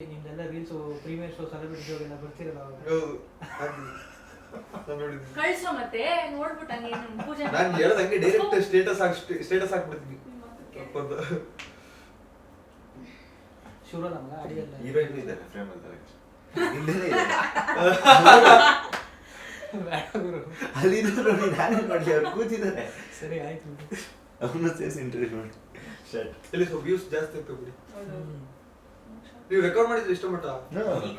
ನಿಮ್ದೆಲ್ಲ reels premiere show celebrity ಎಲ್ಲ ಬರ್ತಿರಲ್ಲ ಅವಾಗ? ಹೌದು ಆಗ್ಲಿ. ನಾನ್ ನೋಡಿದ್ದೀನಿ. ಕಳ್ಸೋ ಮತ್ತೆ ನೋಡ್ಬಿಟ್ಟು ಹಂಗೆ ಏನು ಪೂಜೆ ನಾನು ಹೇಳ್ದಂಗೆ ಡೈರೆಕ್ಟ್ ಸ್ಟೇಟಸ್ ಹಾಕ್ ಸ್ಟೇಟಸ್ ಹಾಕ್ಬಿಡ್ತೀನಿ. ತಪ್ಪದು. ಶುರು ನಮ್ಗೆ ಅಡಿಯಲ್ಲ ಹೀರೋಯಿನ್ ಇದ್ದಾರೆ ಫ್ರೇಮ್ ಅಲ್ಲಿ ಇಲ್ಲೇ ಬೇಡ ಗುರು. ಅಲ್ಲಿ ನೋಡಿ ನಾನೇ ನೋಡಿ ಅವ್ರು ಕೂತಿದ್ದಾರೆ. ಸರಿ ಆಯ್ತು ಅವನು ಸೇರಿಸಿ ಇಂಟರ್ವ್ಯೂ ಮಾಡಿ. ಇಲ್ಲಿ ಸ್ವಲ್ಪ ವ್ಯೂಸ್ ಜಾಸ್ತಿ ಆಗ್ತವೆ ಬಿಡಿ. ಹೌದು. ಹ್ಮ್. ನೀವು ರೆಕಾರ್ಡ್ ಮಾಡಿದ್ರೆ ಇಷ್ಟ ಮಟ್ಟ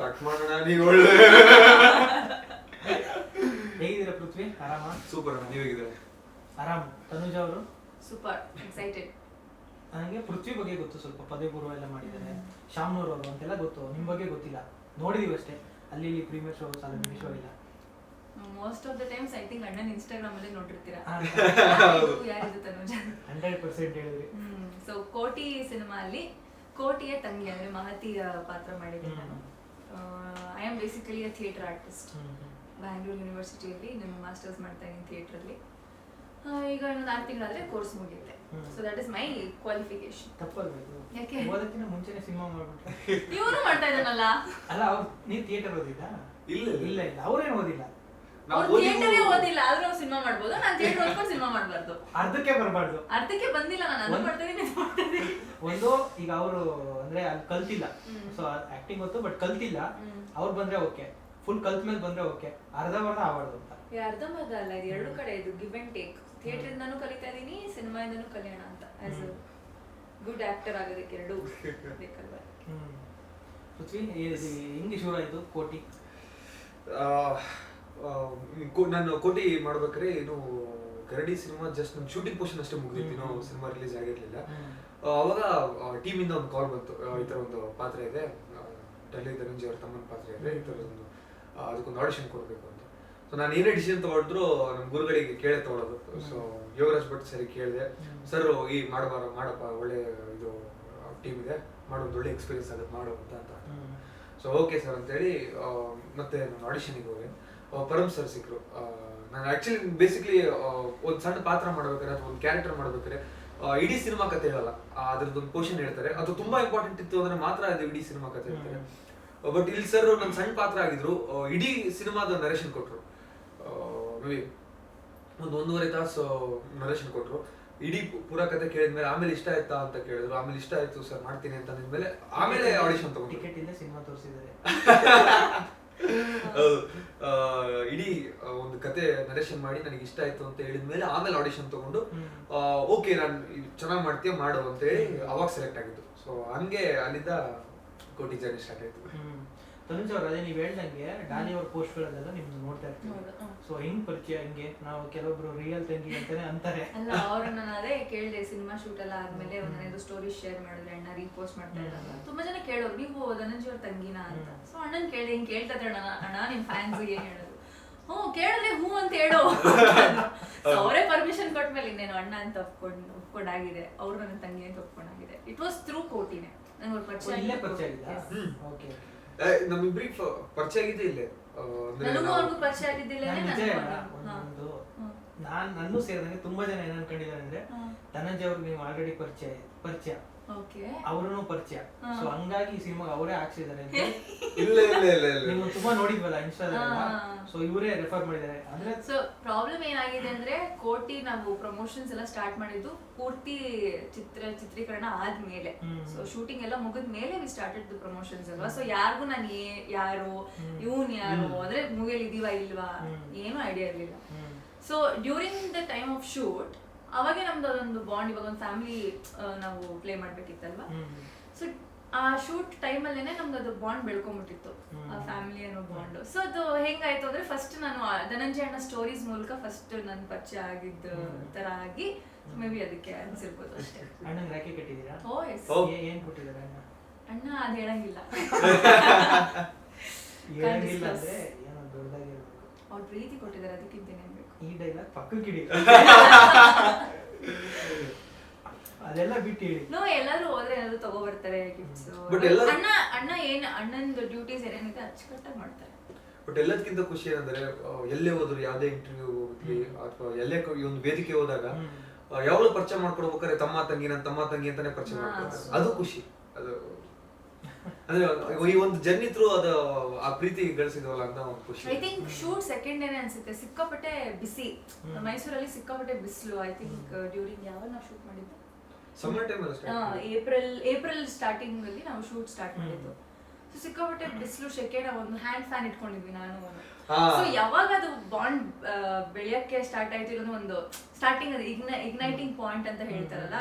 ಕಟ್ ಮಾಡೋಣ ನೀವು ಒಳ್ಳೆ ಹೇಗಿದ್ದೀರಾ ಪೃಥ್ವಿ? ಆರಾಮ? ಸೂಪರ್ ನೀವು ಹೇಗಿದ್ದಾರೆ? ಆರಾಮ್. ತನುಜ ಅವರು? ಸೂಪರ್ ಎಕ್ಸೈಟೆಡ್ ನನಗೆ ಪೃಥ್ವಿ ಬಗ್ಗೆ ಗೊತ್ತು ಸ್ವಲ್ಪ ಪದೇ ಪೂರ್ವ ಎಲ್ಲ ಮಾಡಿದ್ದಾರೆ. ಶಾಮ್ನೂರ್ ಅವರು ಅಂತೆಲ್ಲ ಗೊತ್ತು ನಿಮ್ ಬಗ್ಗೆ ಗೊತ್ತಿಲ್ಲ. ನೋಡಿದೀವಿ ಅಷ್ಟೇ. ಅಲ್ಲಿ ಇಲ್ಲಿ ಪ್ರೀಮಿಯರ್ ಶೋ ಸಾಲ ಶೋ ಇಲ್ಲ. Most of the times I think ಅಣ್ಣನ ಇನ್ಸ್ಟಾಗ್ರಾಮ್ ಅಲ್ಲಿ ನೋಡಿರ್ತೀರಾ ಯಾರಿದು ತನುಜ? ಹಂಡ್ರೆಡ್ ಪರ್ಸೆಂಟ್ ಹೇಳಿದ್ರಿ. ಸೊ ಕೋಟಿ ಸಿನಿಮಾ ಅಲ್ಲಿ ಕೋಟಿಯ ತಂಗಿ ಅಂದ್ರೆ ಮಹತಿಯ ಪಾತ್ರ ಮಾಡಿದ್ದೆ ನಾನು. I am basically a theatre artist Bangalore ಯೂನಿವರ್ಸಿಟಿಯಲ್ಲಿ ನಾನು ಮಾಸ್ಟರ್ಸ್ ಮಾಡ್ತಾ ಇದ್ದೀನಿ ಥಿಯೇಟ್ರಲ್ಲಿ ಈಗ ಇನ್ನೊಂದು ಆರು ತಿಂಗಳಾದ್ರೆ ಕೋರ್ಸ್ ಮುಗಿಯುತ್ತೆ. So that is my qualification ಯಾಕೆ? ಓದಕ್ಕಿಂತ ಮುಂಚೆನೇ ಸಿನಿಮಾ ಮಾಡ್ಬಿಟ್ರೆ. ಇವನು ಮಾಡ್ತಾ ಇದ್ದಾನಲ್ಲ? ಅಲ್ಲ ಅವ್ರು ನೀನ್ ಥಿಯೇಟರ್ ಓದಿದ್ದ? ಇಲ್ಲ, ಇಲ್ಲ. ಇಲ್ಲ. ಅವ್ರೇನು ಓದಿಲ್ಲ? ಥಿಯೇಟರೇ ಓದಿಲ್ಲ ಆದ್ರೂ ಸಿನಿಮಾ ಮಾಡ್ಬೋದು ನಾನು ಥಿಯೇಟರ್ ಓದ್ಕೊಂಡು ಸಿನಿಮಾ ಮಾಡಬಾರ್ದು. ಅರ್ಧಕ್ಕೆ ಬರಬಾರ್ದು. ಅರ್ಧಕ್ಕೆ ಬಂದಿಲ್ಲ ನಾನು ಅದು ಮಾಡ್ತೀನಿ ಇದು ಒಂದು ಈಗ ಅವರು ಅಂದ್ರೆ ಅಲ್ಲಿ ಕಲ್ತಿಲ್ಲ. ಸೊ ಆಕ್ಟಿಂಗ್ ಗೊತ್ತು ಬಟ್ ಕಲ್ತಿಲ್ಲ. ಅವ್ರು ಬಂದ್ರೆ ಓಕೆ ಫುಲ್ ಕಲ್ತ್ ಮೇಲೆ ಬಂದ್ರೆ ಓಕೆ ಅರ್ಧ ಬರ್ಧ ಆವಾಡ್ದು ಅಂತ. ಅರ್ಧಂಬರ್ಧ ಅಲ್ಲ ಇದು ಎರಡು ಕಡೆ ಇದು ಗಿವ್ ಅಂಡ್ ಟೇಕ್ ಥಿಯೇಟರ್ ಇಂದಾನು ಕಲಿತಾ ಇದೀನಿ ಸಿನಿಮಾ ಇಂದಾನೂ ಕಲಿಯೋಣ ಅಂತ. ಆಸ್ ಅ ಗುಡ್ ಆಕ್ಟರ್ ಆಗೋದಕ್ಕೆ ಎರಡು ಬೇಕಲ್ವಾ? ಹ್ಮ್. ಪೃಥ್ವಿ ಇದು ಹೆಂಗೆ ಶುರು ಆಯ್ತು ಕೋಟಿ? ನಾನು ಕೋಟಿ ಮಾಡ್ಬೇಕಾದ್ರೆ ಏನು ಕರಡಿ ಸಿನಿಮಾ ಜಸ್ಟ್ ನಮ್ಮ ಶೂಟಿಂಗ್ ಪೋರ್ಷನ್ ಅಷ್ಟೇ ಮುಗಿದಿತ್ತು. ಇನ್ನೂ ಸಿನಿಮಾ ರಿಲೀಸ್ ಆಗಿರಲಿಲ್ಲ. ಅವಾಗ ಟೀಮಿಂದ ಒಂದು ಕಾಲ್ ಬಂತು. ಈ ಥರ ಒಂದು ಪಾತ್ರ ಇದೆ. ಡಲ್ಲಿ ಧನಂಜಯ ಅವ್ರ ತಮ್ಮನ ಪಾತ್ರ ಇದೆ. ಈ ಥರದೊಂದು ಒಂದು ಅದಕ್ಕೊಂದು ಆಡಿಷನ್ ಕೊಡಬೇಕು ಅಂತ. ಸೊ ನಾನು ಏನೇ ಡಿಸಿಷನ್ ತಗೊಂಡ್ರು ನಮ್ಮ ಗುರುಗಳಿಗೆ ಕೇಳೇ ತಗೊಳ್ಳೋದು ಸೊ ಯೋಗರಾಜ್ ಭಟ್ ಸರಿ ಕೇಳಿದೆ. ಸರ್ ಈ ಮಾಡಬಾರ ಮಾಡಪ್ಪ. ಒಳ್ಳೆ ಇದು ಟೀಮ್ ಇದೆ. ಮಾಡೋದು ಒಂದು ಒಳ್ಳೆ ಎಕ್ಸ್ಪೀರಿಯನ್ಸ್ ಆಗುತ್ತೆ ಮಾಡೋ ಅಂತ ಅಂತ. ಸೊ ಓಕೆ ಸರ್ ಅಂತೇಳಿ ಹೇಳಿ ಮತ್ತೆ ನಾನು ಆಡಿಷನಿಗೆ ಹೋಗಿ ಪರಮ್ ಸರ್ ಸಿಕ್ಕರು ನಾನು ಆ್ಯಕ್ಚುಲಿ ಬೇಸಿಕ್ಲಿ ಒಂದು ಸಣ್ಣ ಪಾತ್ರ ಮಾಡ್ಬೇಕಾದ್ರೆ ಅಥವಾ ಒಂದು ಕ್ಯಾರೆಕ್ಟರ್ ಮಾಡ್ಬೇಕಾದ್ರೆ ಇಡೀ ಸಿನಿಮಾ ಕತೆ ಹೇಳಲ್ಲ ಅದ್ರದ್ದೊಂದು ಪೋರ್ಷನ್ ಹೇಳ್ತಾರೆ. ಅದು ತುಂಬಾ ಇಂಪಾರ್ಟೆಂಟ್ ಇತ್ತು ಅಂದ್ರೆ ಮಾತ್ರ ಅದು ಇಡೀ ಸಿನಿಮಾ ಕತೆ ಹೇಳ್ತಾರೆ ಬಟ್ ಇಲ್ಲಿ ಸರ್ ನನ್ನ ಸಣ್ಣ ಪಾತ್ರ ಆಗಿದ್ರು. ಇಡೀ ಸಿನಿಮಾದ ನರೇಷನ್ ಕೊಟ್ಟರು ಒಂದು ಒಂದೂವರೆ ತಾಸು ನರೇಷನ್ ಕೊಟ್ಟರು ಇಡೀ ಪೂರಾ ಕತೆ ಕೇಳಿದ್ಮೇಲೆ ಆಮೇಲೆ ಇಷ್ಟ ಆಯ್ತಾ ಅಂತ ಕೇಳಿದ್ರು. ಆಮೇಲೆ ಇಷ್ಟ ಆಯ್ತು ಸರ್ ಮಾಡ್ತೀನಿ ಅಂತ ಅಂದ್ಮೇಲೆ ಆಮೇಲೆ ಆಡಿಷನ್ ತಗೊಂಡು ಟಿಕೆಟ್ ಇಂದ ಸಿನಿಮಾ ತೋರಿಸಿದ್ದಾರೆ. ಇಡೀ ಒಂದು ಕತೆ ನರೇಷನ್ ಮಾಡಿ ನನಗೆ ಇಷ್ಟ ಆಯ್ತು ಅಂತ ಹೇಳಿದ ಮೇಲೆ ಆಮೇಲೆ ಆಡಿಷನ್ ತಗೊಂಡು. ಓಕೆ ನಾನು ಚೆನ್ನಾಗಿ ಮಾಡ್ತೀಯ ಮಾಡು ಅಂತ ಹೇಳಿ ಅವಾಗ ಸೆಲೆಕ್ಟ್ ಆಗಿದ್ದು. ಸೊ ಹಂಗೆ ಅಲ್ಲಿಂದ ಕೋಟಿ ಜರ್ನಿ ಸ್ಟಾರ್ಟ್ ಆಯ್ತು. ತನುಜ್ ಅವ್ರು ಅದೇ ನೀವ್ ಹೇಳ್ದಂಗೆ ಡಾಲಿ ಅವ್ರ ಪೋಸ್ಟ್ಗಳಲ್ಲೆಲ್ಲ ನಿಮ್ಗೆ ನೋಡ್ತಾ ಇರ್ತೀವಿ. ಹೌದು, ಹ್ಮ್. ಸೊ ಹೆಂಗ್ ಪರಿಚಯ ಹಂಗೆ? ನಾವು ಕೆಲವೊಬ್ರು ರಿಯಲ್ ತಂಗಿ ಅಂತಾನೆ ಅಂತಾರೆ. ಅಲ್ಲ ಅವ್ರನ್ನ ನಾನು ಅದೇ ಕೇಳಿದೆ ಸಿನಿಮಾ ಶೂಟ್ ಎಲ್ಲ ಆದ್ಮೇಲೆ ಒಂದನೇದು ಸ್ಟೋರಿ ಶೇರ್ ಮಾಡಿದ್ರೆ ಅಣ್ಣ ರೀಪೋಸ್ಟ್ ಮಾಡ್ತಾ ಇದ್ದಾಗ ತುಂಬಾ ಜನ ಕೇಳೋರು ನೀವು ಧನಂಜಿ ಅವ್ರ ತಂಗಿನ ಅಂತ. ಸೊ ಅಣ್ಣನ್ ಕೇಳಿ ಹಿಂಗ್ ಕೇಳ್ತಾ ಇದ್ರೆ ಅಣ್ಣ ಅಣ್ಣ ನಿಮ್ ಫ್ಯಾನ್ಸ್ ಏನ್ ಹೇಳೋದು? ಹ್ಞೂ ಕೇಳಿದ್ರೆ ಹ್ಞೂ ಅಂತ ಹೇಳು. So ಅವರೇ ಪರ್ಮಿಷನ್ ಕೊಟ್ಮೇಲೆ ಇನ್ನೇನು ಅಣ್ಣ ಅಂತ ಒಪ್ಕೊಂಡು ಒಪ್ಕೊಂಡಾಗಿದೆ. ಅವ್ರು ನನ್ನ ತಂಗಿ ಅಂತ ಒಪ್ಕೊಂಡಾಗಿದೆ. ಇಟ್ ವಾಸ್ ಥ್ರೂ ಕೋಟಿನೇ. ನಂಗೆ ಅವ್ರ ಪರ್ಚಯ ಪರಿಚಯ ಇಲ್ಲೇ ಪರಿಚಯ Yes. ಓಕೆ ನಮ್ಮಿಬ್ರಿಗೆ ಪರಿಚಯ ಆಗಿದೆ ಇಲ್ಲೇ ಆ, ಅಂದ್ರೆ ನನಗೂ ನಾವು- ಪರಿಚಯ ಆಗಿದ್ದಿಲ್ಲ ನಾನ್ ನಿಜ ನನಗೂ ಹೇಳ ಹಾ. ಒಂದು ಹ್ಮ್. ನಾನ್ ನನ್ನೂ ಸೇರಿದಂಗೆ ತುಂಬಾ ಜನ ಏನ್ ಅನ್ಕೊಂಡಿದ್ದಾರೆ ಅಂದ್ರೆ ಧನಂಜಯ್ ಧನಂಜಯ ಅವ್ರಿಗೆ ನೀವು ಆಲ್ರೆಡಿ ಪರಿಚಯ ಪರಿಚಯ ಓಕೆ ಅವ್ರೂ ಪರಿಚಯ. ಸೊ ಹಂಗಾಗಿ ಈ ಸಿನಿಮಾ ಅವರೇ ಹಾಕ್ಸಿದ್ದಾರೆ ಅಂತ ಇಲ್ಲ ಇಲ್ಲ ಇಲ್ಲ ಇಲ್ಲ ನೀವು ತುಂಬಾ ನೋಡಿದ್ವಲ್ಲ ಇನ್ಸ್ಟಾಗ್ರಾಮ್. ಸೊ ಇವರೇ ರೆಫರ್ ಮಾಡಿದ್ದಾರೆ ಅಂದ್ರೆ ಸೊ ಪ್ರಾಬ್ಲಮ್ ಏನಾಗಿದೆ ಅಂದ್ರೆ ಕೋಟಿ ನಾವು ಪ್ರಮೋಷನ್ಸ್ ಎಲ್ಲ ಸ್ಟಾರ್ಟ್ ಮಾಡಿದ್ದು ಪೂರ್ತಿ ಚಿತ್ರ ಚಿತ್ರೀಕರಣ ಆದ್ಮೇಲೆ. ಸೊ ಶೂಟಿಂಗ್ ಎಲ್ಲ ಮುಗಿದ ಮೇಲೆ ವಿ ಸ್ಟಾರ್ಟೆಡ್ ದ ಪ್ರಮೋಷನ್ಸ್ ಅಲ್ವಾ ಸೊ ಯಾರಿಗೂ ನಾನು ಏ- ಯಾರು. ಇವನ್ ಯಾರು ಅಂದ್ರೆ ಮೂವಿಯಲ್ಲಿ ಇದೀವಾ ಇಲ್ವಾ. ಏನು ಐಡಿಯಾ ಇರ್ಲಿಲ್ಲ. So during the time of shoot ಅವಾಗೆ ನಮ್ದು ಅದೊಂದು ಬಾಂಡ್ ಇವಾಗ ಒಂದು ಫ್ಯಾಮಿಲಿ ನಾವು ಪ್ಲೇ ಮಾಡ್ಬೇಕಿತ್ತಲ್ವಾ. ಸೊ ಆ ಶೂಟ್ ಟೈಮ್ ಅಲ್ಲೇನೆ ನಮ್ದು ಅದು ಬಾಂಡ್ ಬೆಳ್ಕೊಂಬಿಟ್ಟಿತ್ತು. ಹ್ಮ್. ಆ ಫ್ಯಾಮಿಲಿ ಅನ್ನೋ ಬಾಂಡ್ ಸೊ ಅದು ಹೆಂಗಾಯ್ತು ಅಂದ್ರೆ ಫಸ್ಟ್ ನಾನು ಧನಂಜಯ ಅಣ್ಣ ಸ್ಟೋರೀಸ್ ಮೂಲಕ ಫಸ್ಟ್ ನನ್ನ ಪರಿಚಯ ಆಗಿದ್ದ ತರ ಆಗಿ ಮೇ ಬಿ ಅದಕ್ಕೆ ಅನ್ಸಿರ್ಬೋದು ಅಷ್ಟೇ. ಅಣ್ಣನ ರಾಖಿ ಕಟ್ಟಿದ್ದೀರಾ? Oh yes oh. ಏನ್ ಕೊಟ್ಟಿದ್ದಾರೆ ಅಣ್ಣ? ಅಣ್ಣ ಅದ್ ಹೇಳಂಗಿಲ್ಲ. ಹೇಳಂಗಿಲ್ಲ ಅಂದ್ರೆ ಏನೋ ದೊಡ್ಡದಾಗಿರ್ಬೇಕು ಅವ್ರ ಪ್ರೀತಿ ಕೊಟ್ಟಿದ್ದಾರೆ ಅದಕ್ಕಿಂತ ಈ ಡೈಲಾಗ್ ಪಕ್ಕಕ್ಕಿಡಿ ಅದೆಲ್ಲ ಬಿಟ್ಟು ಹೇಳಿ ನೋ ಎಲ್ಲರೂ ಹೋದ್ರೆ ಏನಾದ್ರು ತಗೋ ಬರ್ತಾರೆ ಗಿಫ್ಟ್ಸ್ But ಎಲ್ಲರೂ- ಅಣ್ಣ ಅಣ್ಣ ಏನ್ ಅಣ್ಣಂದು ಡ್ಯೂಟೀಸ್ ಏನೇನಿದೆ ಅಚ್ಚುಕಟ್ಟಾಗಿ ಮಾಡ್ತಾರೆ. ಬಟ್ ಎಲ್ಲದಕ್ಕಿಂತ ಖುಷಿ ಏನಂದ್ರೆ ಆ, ಎಲ್ಲೇ ಹೋದ್ರು ಯಾವ್ದೇ ಇಂಟರ್ವ್ಯೂ ಹೋಗ್ಲಿ ಅಥವಾ ಎಲ್ಲೇ ಕ- ಈ ಒಂದು ವೇದಿಕೆ ಹೋದಾಗ ಹ್ಮ್. ಯಾವಾಗ್ಲೂ ಪರಿಚಯ ಮಾಡ್ಕೊಡ್ಬೇಕಾದ್ರೆ ತಮ್ಮ ತಂಗಿ ನನ್ನ ತಮ್ಮ ತಂಗಿ ಅಂತಾನೆ ಪರಿಚಯ ಮಾಡ್ತಾರೆ ಮಾಡ್ಕೊಡ್ತಾರೆ. ಅದು ಖುಷಿ. ಅದು ಅಂದ್ರೆ ಈ ಒಂದು ಜರ್ನಿ ಥ್ರೂ ಅದು ಆ ಪ್ರೀತಿ ಗಳಿಸಿದ್ವಲ್ಲ ಅಂತ ಒಂದು ಖುಷಿ ಐ ಥಿಂಕ್ ಶೂಟ್ ಸೆಕೆಂಡ್ ಡೇನೆ ಅನ್ಸುತ್ತೆ. ಸಿಕ್ಕಾಪಟ್ಟೆ ಬಿಸಿ. ಮೈಸೂರಲ್ಲಿ ಸಿಕ್ಕಾಪಟ್ಟೆ ಬಿಸಿಲು ಐ ಥಿಂಕ್ ಡ್ಯೂರಿಂಗ್ ಯಾವ ನಾವು ಶೂಟ್ ಮಾಡಿದ್ದು? Summer time April April starting ಅಲ್ಲಿ ನಾವು ಶೂಟ್ ಸ್ಟಾರ್ಟ್ ಮಾಡಿದ್ದು. ಸೊ ಸಿಕ್ಕಾಪಟ್ಟೆ ಬಿಸಿಲು ಶೆಕೆ ನಾವು ಒಂದು ಹ್ಯಾಂಡ್ ಫ್ಯಾನ್ ಇಟ್ಕೊಂಡಿದ್ವಿ ನಾನು ಹಾ. ಸೊ ಯಾವಾಗ ಅದು ಬಾಂಡ್ ಬೆಳೆಯಕ್ಕೆ ಸ್ಟಾರ್ಟ್ ಆಯ್ತು ಇದೊಂದು ಒಂದು ಸ್ಟಾರ್ಟಿಂಗ್ ಅದು ಇಗ್ನೈಟಿಂಗ್ ಪಾಯಿಂಟ್ ಅಂತ ಹೇಳ್ತಾರಲ್ಲ.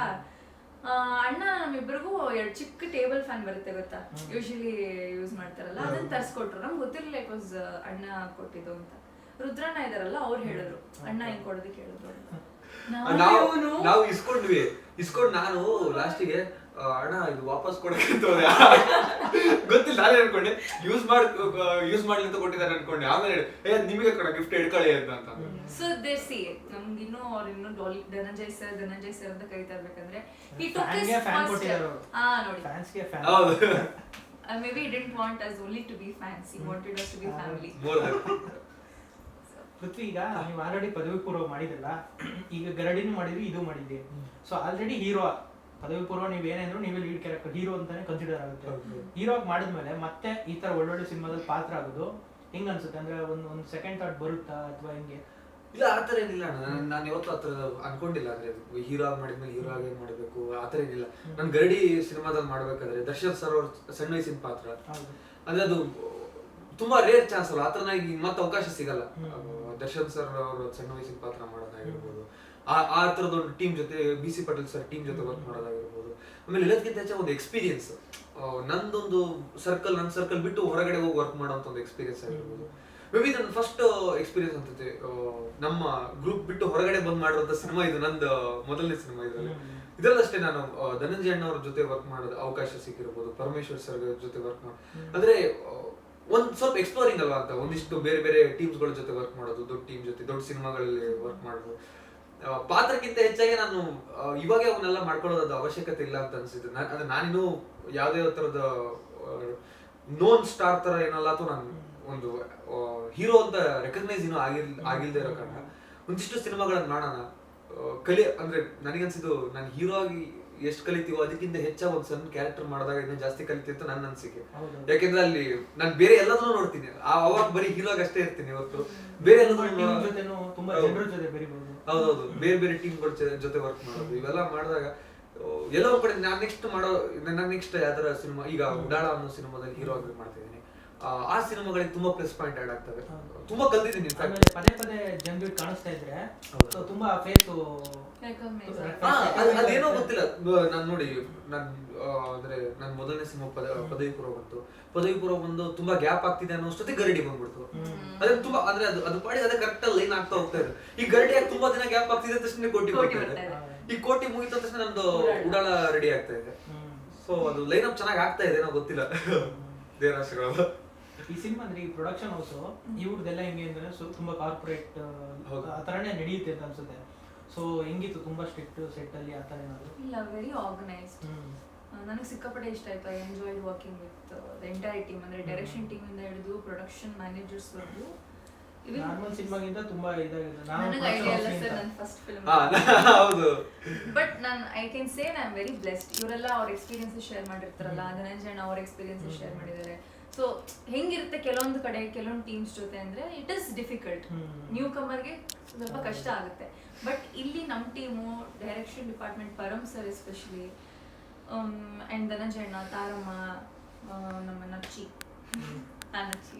ಅಣ್ಣ ನಮ್ಮಿಬ್ಬರಿಗೂ ಎರಡು ಚಿಕ್ಕ ಟೇಬಲ್ ಫ್ಯಾನ್ ಬರುತ್ತೆ ಗೊತ್ತಾ? ಯೂಶಲಿ ಯೂಸ್ ಮಾಡ್ತಾರಲ್ಲ ಅದನ್ನ ತರ್ಸ್ಕೊಟ್ರು. ನಮ್ಗೆ ಗೊತ್ತಿರಲಿಲ್ಲ ಇಟ್ ವಾಸ್ ಅಣ್ಣ ಕೊಟ್ಟಿದ್ದು ಅಂತ. ರುದ್ರಣ್ಣ ಇದಾರಲ್ಲ ಅವ್ರು ಹೇಳಿದ್ರು. ಅಣ್ಣ ಹಿಂಗ್ ಕೊಡೋದಕ್ಕೆ ಹೇಳಿದ್ರು ನಾವು ನಾವು ಇಸ್ಕೊಂಡ್ವಿ. ಇಸ್ಕೊಂಡು ನಾನು ಲಾಸ್ಟಿಗೆ ಅಣ್ಣ ಇದು ವಾಪಸ್ ಕೊಡಕ್ಕೆ ಅಂತ ಗೊತ್ತಿಲ್ಲ ನಾನು ಅನ್ಕೊಂಡೆ. ಯೂಸ್ ಮಾಡ್ ಯೂಸ್ ಮಾಡ್ಲಿ ಅಂತ ಕೊಟ್ಟಿದ್ದಾರೆ ಅನ್ಕೊಂಡೆ. ಆಮೇಲೆ ಹೇಳಿ, ಏ ನಿಮಗೆ ಕೊಡ ಗಿಫ್ಟ್ ಇಟ್ಕೊಳ್ಳಿ ಅಂತ ಅಂತ. ಸೊ ದೇ ಸಿ ನಮ್ಗೆ ಇನ್ನೂ ಅವ್ರು ಇನ್ನೂ ಡಾಲಿ ಧನಂಜಯ್ ಸರ್ ಧನಂಜಯ್ ಸರ್ ಅಂತ ಕರಿತಾ ಇರ್ಬೇಕಂದ್ರೆ ಈ ಟುಕ್ ಇಸ್ ಫಸ್ಟ್ ಆ ನೋಡಿ. ಫ್ಯಾನ್ಸ್ಗೆ ಫ್ಯಾನ್ ಹೌದು. Maybe didn't want us only to be fans he wanted us to be family more Prithvi ಈಗ ನೀವು ಆಲ್ರೆಡಿ ಪದವಿ ಪೂರ್ವ ಮಾಡಿದಲ್ಲ ಈಗ ಗರಡಿನೂ ಮಾಡಿದ್ವಿ ಇದು ಮಾಡಿದ್ವಿ. ಸೊ ಆಲ್ರೆಡಿ ಹೀರೋ ಪದವಿ ಪೂರ್ವ ನೀವ್ ಏನೇಂದ್ರು ನೀವೇ ಲೀಡ್ ಕ್ಯಾರೆಕ್ಟರ್ ಹೀರೋ ಅಂತಾನೆ ಕನ್ಸಿಡರ್ ಆಗುತ್ತೆ. ಹೀರೋ ಮಾಡಿದ್ಮೇಲೆ ಮತ್ತೆ ಈ ತರ ಒಳ್ಳೊಳ್ಳೆ ಸಿನಿಮಾದಲ್ಲಿ ಪಾತ್ರ ಆಗೋದು ಹೆಂಗ್ ಅನ್ಸುತ್ತೆ? ಅಂದ್ರೆ ಒಂದ್ ಒಂದ್ ಸೆಕೆಂಡ್ ಥಾಟ್ ಬರುತ್ತಾ ಅಥವಾ ಹೆಂಗೆ? ಇಲ್ಲ ಆತರ ಏನಿಲ್ಲ ಅಣ್ಣ. ನಾನು ಯಾವತ್ತೂ ಆತರ ಅನ್ಕೊಂಡಿಲ್ಲ. ಅಂದ್ರೆ ಹೀರೋ ಆಗಿ ಮಾಡಿದ್ಮೇಲೆ ಹೀರೋ ಆಗಿ ಮಾಡ್ಬೇಕು ಆತರ ಏನಿಲ್ಲ. ನಾನು ಗರಡಿ ಸಿನಿಮಾದಲ್ಲಿ ಮಾಡ್ಬೇಕಾದ್ರೆ ದರ್ಶನ್ ಸರ್ ಅವ್ರ ಸಣ್ಣ ವಯಸ್ಸಿನ ಪಾತ್ರ. ಅಂದ್ರೆ ಅದು ತುಂಬಾ ರೇರ್ ಚಾನ್ಸ್ ಅಲ್ಲ. ಆತರ ನನಗೆ ಮತ್ತೆ ಅವಕಾಶ ಸಿಗಲ್ಲ. ದರ್ಶನ್ ಸರ್ ಅವರು ಸಣ್ಣ ವಯಸ್ಸಿನ ಪಾತ್ರ ಮಾಡೋದಾಗಿರ್ಬೋದು. ಆ ಆ ತರದ ಒಂದು ಟೀಮ್ ಜೊತೆ B C Patil sir team ಜೊತೆ ವರ್ಕ್ ಮಾಡೋದಾಗಿರ್ಬೋದು. ಆಮೇಲೆ ಎಲ್ಲದಕ್ಕಿಂತ ಹೆಚ್ಚಾಗಿ ಒಂದು ಎಕ್ಸ್ಪೀರಿಯನ್ಸ್ ನಂದೊಂದು ಸರ್ಕಲ್ ನನ್ನ ಸರ್ಕಲ್ ಬಿಟ್ಟು ಹೊರಗಡೆ ಹೋಗಿ ವರ್ಕ್ ಮಾಡೋಂಥ ಒಂದು ಎಕ್ಸ್ಪೀರಿಯನ್ಸ್ ಆಗಿರ್ಬೋದು. ಮೇ ಬಿ ನನ್ನ ಫಸ್ಟ್ ಎಕ್ಸ್ಪೀರಿಯನ್ಸ್ ಅಂತೈತೆ ನಮ್ಮ ಗ್ರೂಪ್ ಬಿಟ್ಟು ಹೊರಗಡೆ ಬಂದ್ ಮಾಡುವಂತ ಸಿನಿಮಾ ಇದು ನಂದು ಮೊದಲನೇ ಸಿನಿಮಾ ಇದರಲ್ಲಿ. ಇದರಲ್ಲಷ್ಟೇ ನಾನು ಧನಂಜಯ ಅಣ್ಣ ಅವ್ರ ಜೊತೆ ವರ್ಕ್ ಮಾಡೋದು ಅವಕಾಶ ಸಿಕ್ಕಿರ್ಬೋದು. ಪರಮೇಶ್ವರ್ ಸರ್ ಜೊತೆ ವರ್ಕ್ ಮಾಡಿ ಅಂದ್ರೆ ಒಂದ್ ಸ್ವಲ್ಪ ಎಕ್ಸ್ಪ್ಲೋರಿಂಗ್ ಅಲ್ವಾ ಅಂತ, ಒಂದಿಷ್ಟು ಬೇರೆ ಬೇರೆ ಟೀಮ್ಸ್ಗಳ ಜೊತೆ ವರ್ಕ್ ಮಾಡೋದು, ದೊಡ್ಡ ಟೀಮ್ ಜೊತೆ, ದೊಡ್ಡ ಸಿನಿಮಾಗಳಲ್ಲಿ ವರ್ಕ್ ಮಾಡೋದು. ಪಾತ್ರಕ್ಕಿಂತ ಹೆಚ್ಚಾಗಿ ನಾನು ಇವಾಗ ಅವನ್ನೆಲ್ಲ ಮಾಡ್ಕೊಳ್ಳೋದು ಅವಶ್ಯಕತೆ ಇಲ್ಲ ಅಂತ ಅನ್ಸಿದ್ದು. ನಾನು ಅಂದ್ರೆ ನಾನಿನ್ನೂ ಯಾವ್ದೇ ತರದ ನೋನ್ ಸ್ಟಾರ್ ತರ ಏನಲ್ಲ ಅಥವಾ ನಾನು ಒಂದು ಹೀರೋ ಅಂತ ರೆಕಗ್ನೈಸ್ ಇನ್ನೂ ಆಗಿಲ್, ಆಗಿಲ್ದೇ ಇರೋ ಕಾರಣ. ಒಂದಿಷ್ಟು ಸಿನಿಮಾಗಳನ್ನು ಮಾಡೋಣ ಕಲಿ, ಅಂದ್ರೆ ನನಗನ್ಸಿದ್ದು, ನಾನು ಹೀರೋ ಆಗಿ ಎಷ್ಟು ಕಲಿತೀವೋ ಅದಕ್ಕಿಂತ ಹೆಚ್ಚಾಗಿ ಒಂದು ಸಣ್ಣ ಕ್ಯಾರೆಕ್ಟರ್ ಮಾಡಿದಾಗ ಇನ್ನೂ ಜಾಸ್ತಿ ಕಲಿತಿತ್ತು ಅಂತ ನನ್ನ ಅನಿಸಿಕೆ. ಯಾಕೆಂದ್ರೆ ಅಲ್ಲಿ ನಾನು ಬೇರೆ ಎಲ್ಲದನ್ನೂ ನೋಡ್ತೀನಿ. ಆ- ಅವಾಗ ಬರೀ ಹೀರೋ ಅಷ್ಟೇ ಇರ್ತೀನಿ ಇವತ್ತು ಬೇರೆ ಟೀಮ್ ಹೌದೌದು. ಬೇರೆ ಬೇರೆ ಟೀಮ್ಗಳ ಜೊತೆ ವರ್ಕ್ ಮಾಡೋದು. ಇವೆಲ್ಲ ಮಾಡಿದಾಗ ಎಲ್ಲೋ ಕಡೆ ನಾನು ನೆಕ್ಸ್ಟ್ ಮಾಡೋ ನನ್ನ ನೆಕ್ಸ್ಟ್ ಯಾವ್ದಾರ ಸಿನಿಮಾ ಈಗ ಉಡಾಳ ಅನ್ನೋ ಸಿನಿಮಾದಲ್ಲಿ ಹೀರೋ ಆಗಿ ಮಾಡ್ತಾ ಇದೀನಿ ಆ, ಆ ಸಿನಿಮಾಗಳಿಗೆ ತುಂಬಾ ಪ್ಲಸ್ ಪಾಯಿಂಟ್ ಆಡ್ ಆಗ್ತವೆ. ತುಂಬಾ ಕಲ್ತಿದ್ದೀನಿ ಆಮೇಲೆ ಪದೇ ಪದೇ ಜನರಿಗೆ ಕಾಣಿಸ್ತಾ ಇದ್ರೆ so ತುಂಬಾ ಫೇಸು ಆ, ಅದೇನೋ ಗೊತ್ತಿಲ್ಲ. ನಾನು ನೋಡಿ ನನ್ ಅಂದ್ರೆ ನನ್ ಮೊದಲನೇ ಸಿನಿಮಾ ಪದ ಪದವಿ ಪೂರ್ವ ಬಂತು. ಪದವಿ ಪೂರ್ವ ಬಂದು ತುಂಬಾ ಗ್ಯಾಪ್ ಆಗ್ತಿದೆ ಅನ್ನೋ ಅಷ್ಟೊತ್ತಿಗೆ ಗರಡಿ ಬಂದ್ಬಿಡ್ತು. ಅದೇ ತುಂಬಾ ಅಂದ್ರೆ ಅದು ಅದು ಪಾಡಿ ಅದೇ ಕರೆಕ್ಟ್ ಲೈನ್ ಆಗ್ತಾ ಹೋಗ್ತಾ ಇದೆ. ಈ ಗರಡಿ ಆಗಿ ತುಂಬಾ ದಿನ ಗ್ಯಾಪ್ ಆಗ್ತಿದೆ ಅಂತ ತಕ್ಷಣ ಕೋಟಿ ಕೋಟಿ ಬರ್ತಾ ಇದೆ. ಈ ಕೋಟಿ ಮುಗಿತ ತಕ್ಷಣ ನಮ್ದು ಉಡಾಳ. ರೆಡಿ ಆಗ್ತಾ ಇದೆ. ಸೊ ಅದು ಲೈನ್ ಅಪ್ ಚೆನ್ನಾಗಿ ಆಗ್ತಾ ಇದೆ ಏನೋ ಗೊತ್ತಿಲ್ಲ. ದೇವರ ಆಶೀರ್ವಾದ ಈ ಸಿನಿಮಾ ಅಂದ್ರೆ ಈ ಪ್ರೊಡಕ್ಷನ್ ಹೌಸ್ ಇವ್ರದೆಲ್ಲ ಹೆಂಗೆ ಅಂದ್ರೆ ಸೊ ತುಂಬಾ ಕಾರ್ಪೊರೇಟ್. ಆ ತರನೇ ನಡೆಯುತ್ತೆ ಅಂತ ಅನ್ಸುತ್ತೆ. ಸೊ ಹೆಂಗಿತ್ತು ತುಂಬಾ ಸ್ಟ್ರಿಕ್ಟ್ ಸೆಟ್ ಅಲ್ಲಿ ಆ ತರ ಏನಾದ್ರು? ಇಲ್ಲ ವೆರಿ ಆರ್ಗನೈಸ್ಡ್ ನನಗೆ ಸಿಕ್ಕಾಪಟ್ಟೆ ಇಷ್ಟ ಆಯ್ತು. I enjoyed working with the entire team ಅಂದ್ರೆ ಡೈರೆಕ್ಷನ್ ಟೀಮ್ ಇಂದ ಹಿಡಿದು ಪ್ರೊಡಕ್ಷನ್ ಮ್ಯಾನೇಜರ್ಸ್ ವರೆಗೂ. ನಾರ್ಮಲ್ ಸಿನಿಮಾಗಿಂತ ತುಂಬಾ ಇದಾಗಿದೆ. ನಾನು ನನಗೆ ಐಡಿಯಾ ಇಲ್ಲ ಸರ್ ನನ್ನ ಫಸ್ಟ್ ಫಿಲ್ಮ್ ಹೌದು. ಬಟ್ ನಾನು I can say I am very blessed ಇವರೆಲ್ಲ ಅವ್ರ ಎಕ್ಸ್ಪೀರಿಯನ್ಸ್ ಶೇರ್ ಮಾಡಿರ್ತಾರಲ್ಲ ಧನಂಜಯ್ ಅವ್ರ ಎಕ್ಸ್ಪೀರಿಯನ್ಸ್ ಶೇರ್ ಮಾಡಿದ್ದಾರೆ. ಸೊ ಹೆಂಗಿರುತ್ತೆ ಕೆಲವೊಂದು ಕಡೆ ಕೆಲವೊಂದು ಟೀಮ್ಸ್ ಜೊತೆ ಅಂದ್ರೆ ಇಟ್ ಇಸ್ ಡಿಫಿಕಲ್ಟ್. ನ್ಯೂ ಕಮರ್ಗೆ ಸ್ವಲ್ಪ ಕಷ್ಟ ಆಗುತ್ತೆ. ಬಟ್ ಇಲ್ಲಿ ನಮ್ಮ team direction department Param sir especially and ಧನಂಜಯಣ್ಣ ತಾರಮ್ಮ ನಮ್ಮ ನಚ್ಚಿ ನಚ್ಚಿ